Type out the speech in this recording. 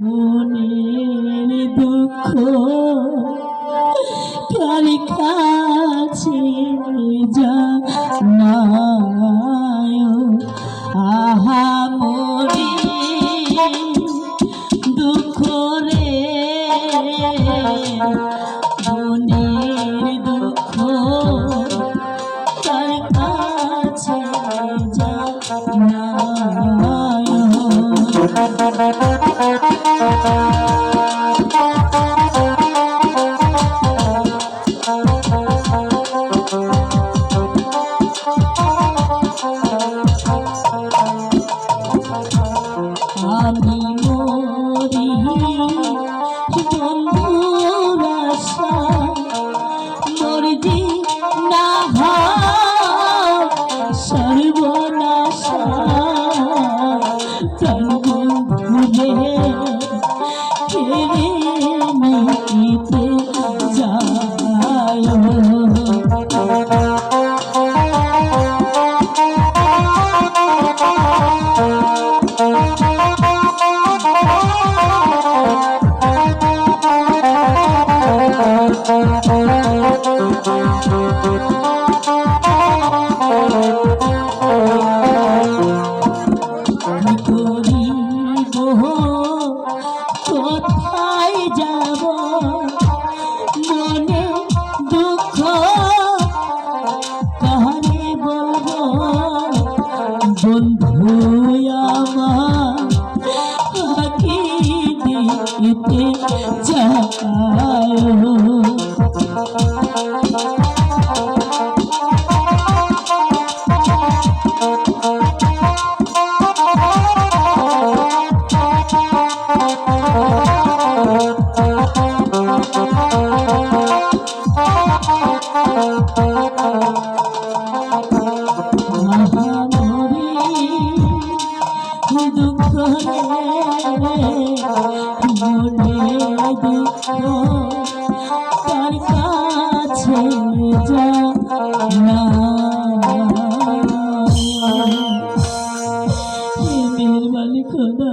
মনের দুঃখ কার কাছে জানায়? আহা মরি দুঃখ রে। মনের দুঃখ কার কাছে জানায়? আমি কেড়ে নিতে দুঃখ মনে তার কাছে যা মালিক খোদা।